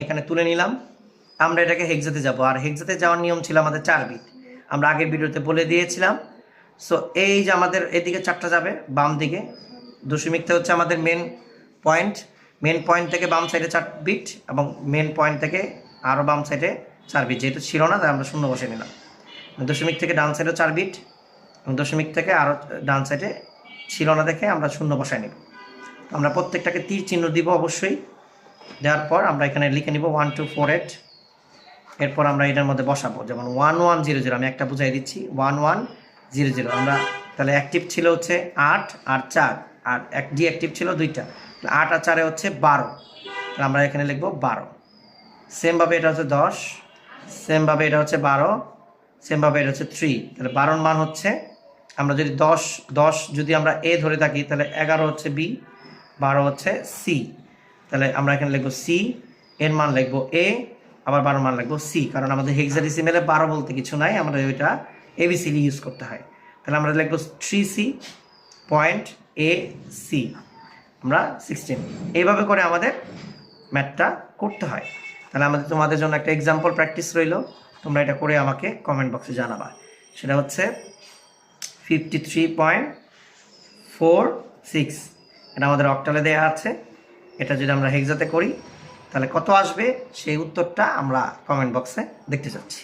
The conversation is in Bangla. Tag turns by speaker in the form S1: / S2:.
S1: এখানে তুলে নিলাম। আমরা এটাকে হেক্সাতে যাব। আর হেক্সাতে যাওয়ার নিয়ম ছিল আমাদের চার বিট আমরা আগের ভিডিওতে বলে দিয়েছিলাম। সো এই যে আমাদের এদিকে চারটা যাবে, বাম দিকে। দশমিকটা হচ্ছে আমাদের মেন পয়েন্ট মেন পয়েন্ট থেকে বাম সাইডে চার বিট এবং মেন পয়েন্ট থেকে আরও বাম সাইডে চার বিট যেহেতু ছিল না, তাই আমরা শূন্য বসে নিলাম। দশমিক থেকে ডান সাইডে চার বিট এবং দশমিক থেকে আরও ডান সাইডে ছিল না দেখে আমরা শূন্য বসায় নিব। আমরা প্রত্যেকটাকে তীর চিহ্ন দিব অবশ্যই। দেওয়ার পর আমরা এখানে লিখে নিব ওয়ান টু ফোর এইট এরপর আমরা এটার মধ্যে বসাবো, যেমন ওয়ান ওয়ান জিরো জিরো আমি একটা বুঝাই দিচ্ছি ওয়ান ওয়ান জিরো জিরো আমরা তাহলে অ্যাক্টিভ ছিল হচ্ছে আট আর চার, আর এক ডি অ্যাক্টিভ ছিল দুইটা। আট আর চারে হচ্ছে বারো। তাহলে আমরা এখানে লিখব বারো। সেমভাবে এটা হচ্ছে দশ সেমভাবে এটা হচ্ছে বারো সেমভাবে এটা হচ্ছে থ্রি তাহলে বারোর মান হচ্ছে, আমরা যদি দশ দশ যদি আমরা এ ধরে থাকি, তাহলে এগারো হচ্ছে বি, বারো হচ্ছে সি। তাহলে আমরা এখানে লিখব সি এর মান লিখব এ আবার বারো মান লিখব সি কারণ আমাদের হেক্সাডেসিমেলে বারো বলতে কিছু নাই আমরা ওইটা এবিসিডি ইউজ করতে হয়। তাহলে আমরা লিখব three C point A C আমরা সিক্সটিন এইভাবে করে আমাদের ম্যাথটা করতে হয়। তাহলে আমাদের তোমাদের জন্য একটা এক্সাম্পল প্র্যাকটিস রইল, তোমরা এটা করে আমাকে কমেন্ট বক্সে জানাবা। সেটা হচ্ছে fifty three point four six এটা আমাদের অক্টালে দেওয়া আছে। এটা যদি আমরা হেক্সাতে করি, তাহলে কত আসবে? সেই উত্তরটা আমরা কমেন্ট বক্সে দেখতে চাচ্ছি।